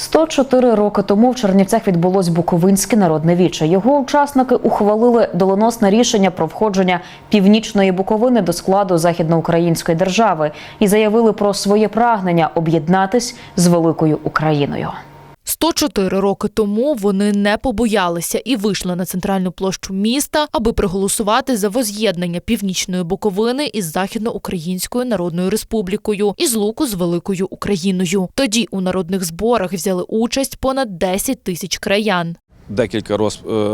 104 роки тому в Чернівцях відбулось Буковинське народне віче. Його учасники ухвалили доленосне рішення про входження північної Буковини до складу західноукраїнської держави і заявили про своє прагнення об'єднатись з великою Україною. 104 роки тому вони не побоялися і вийшли на центральну площу міста, аби проголосувати за воз'єднання північної Буковини із Західноукраїнською Народною Республікою і злуку з великою Україною. Тоді у народних зборах взяли участь понад 10 тисяч краян. Декілька е,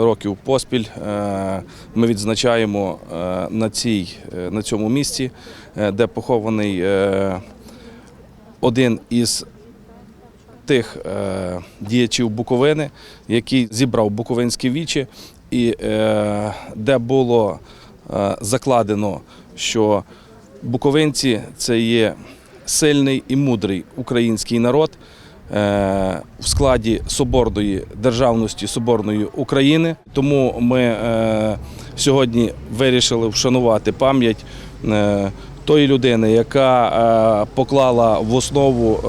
років поспіль е, ми відзначаємо е, на, цій, на цьому місці, де похований один із тих е, діячів Буковини, який зібрав Буковинські вічі, і е, де було е, закладено, що буковинці це є сильний і мудрий український народ в складі соборної державності Соборної України. Тому ми сьогодні вирішили вшанувати пам'ять тої людини, яка поклала в основу.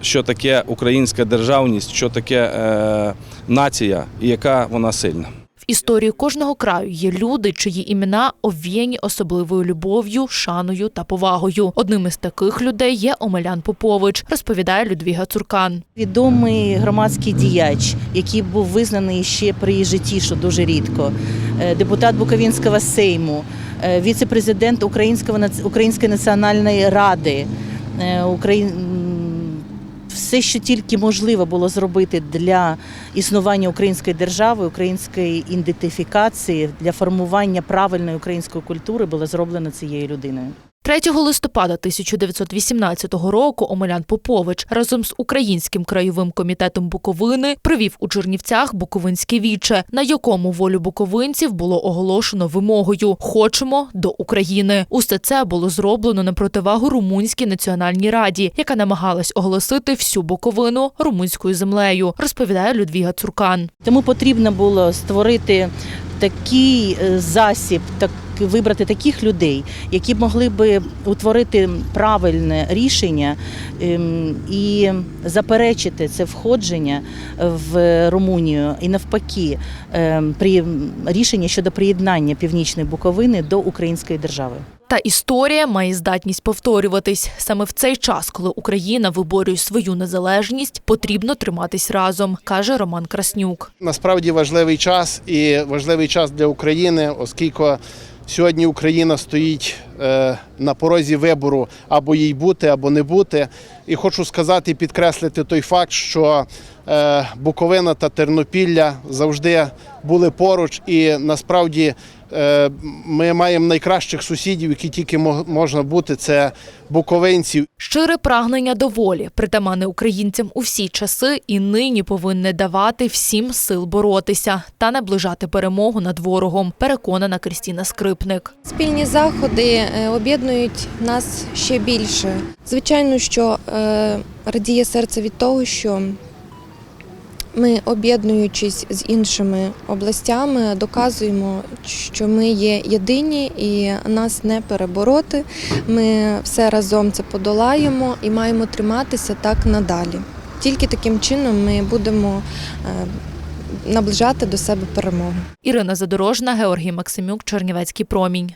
Що таке українська державність, що таке е, нація і яка вона сильна. В історії кожного краю є люди, чиї імена обвіяні особливою любов'ю, шаною та повагою. Одним із таких людей є Омелян Попович, розповідає Людвіга Цуркан. Відомий громадський діяч, який був визнаний ще при житті, що дуже рідко, е, депутат Буковинського Сейму, е, віце-президент Української національної ради, е, Украї- м, все, що тільки можливо було зробити для існування української держави, української ідентифікації, для формування правильної української культури, було зроблено цією людиною. 3 листопада 1918 року Омелян Попович разом з Українським краєвим комітетом Буковини привів у Чернівцях Буковинське віче, на якому волю буковинців було оголошено вимогою Хочемо до України. Усе це було зроблено на противагу Румунській національній раді, яка намагалась оголосити всю Буковину румунською землею, розповідає Людвіга Цуркан. Тому потрібно було створити такий е, засіб, так вибрати таких людей, які б могли би утворити правильне рішення ем, і заперечити це входження в Румунію і навпаки ем, при рішенні щодо приєднання північної Буковини до української держави. Та історія має здатність повторюватись. Саме в цей час, коли Україна виборює свою незалежність, потрібно триматись разом, каже Роман Краснюк. Насправді важливий час і важливий час для України, оскільки сьогодні Україна стоїть на порозі вибору або їй бути, або не бути. І хочу сказати і підкреслити той факт, що е, Буковина та Тернопілля завжди були поруч, і насправді е, ми маємо найкращих сусідів, які тільки мо- можна бути. Це буковинці. Щире прагнення до волі, притамане українцям у всі часи, і нині повинне давати всім сил боротися та наближати перемогу над ворогом. Переконана Крістіна Скрипник. Спільні заходи е, об'єднують нас ще більше. Звичайно, що е, радіє серце від того, що ми, об'єднуючись з іншими областями, доказуємо, що ми є єдині і нас не перебороти. Ми все разом це подолаємо і маємо триматися так надалі. Тільки таким чином ми будемо е, наближати до себе перемогу. Ірина Задорожна, Георгій Максимюк, Чернівецький промінь.